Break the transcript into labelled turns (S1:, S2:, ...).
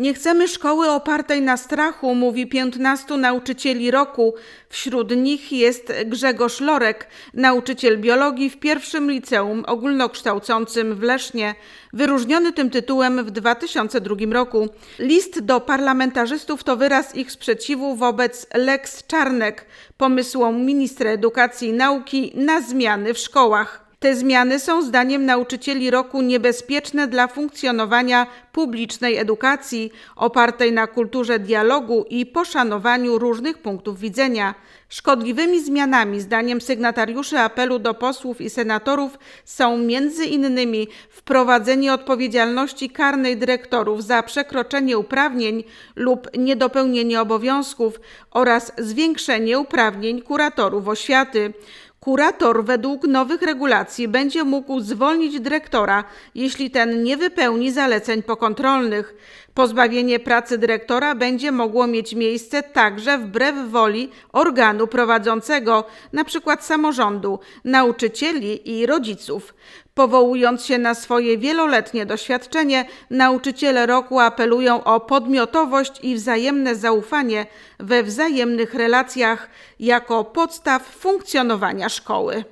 S1: Nie chcemy szkoły opartej na strachu, mówi 15 nauczycieli roku. Wśród nich jest Grzegorz Lorek, nauczyciel biologii w pierwszym liceum ogólnokształcącym w Lesznie, wyróżniony tym tytułem w 2002 roku. List do parlamentarzystów to wyraz ich sprzeciwu wobec Lex Czarnek, pomysłom ministra edukacji i nauki na zmiany w szkołach. Te zmiany są zdaniem nauczycieli roku niebezpieczne dla funkcjonowania publicznej edukacji opartej na kulturze dialogu i poszanowaniu różnych punktów widzenia. Szkodliwymi zmianami, zdaniem sygnatariuszy apelu do posłów i senatorów, są między innymi wprowadzenie odpowiedzialności karnej dyrektorów za przekroczenie uprawnień lub niedopełnienie obowiązków oraz zwiększenie uprawnień kuratorów oświaty. Kurator według nowych regulacji będzie mógł zwolnić dyrektora, jeśli ten nie wypełni zaleceń pokontrolnych. Pozbawienie pracy dyrektora będzie mogło mieć miejsce także wbrew woli organu prowadzącego, np. samorządu, nauczycieli i rodziców. Powołując się na swoje wieloletnie doświadczenie, nauczyciele roku apelują o podmiotowość i wzajemne zaufanie we wzajemnych relacjach jako podstaw funkcjonowania szkoły.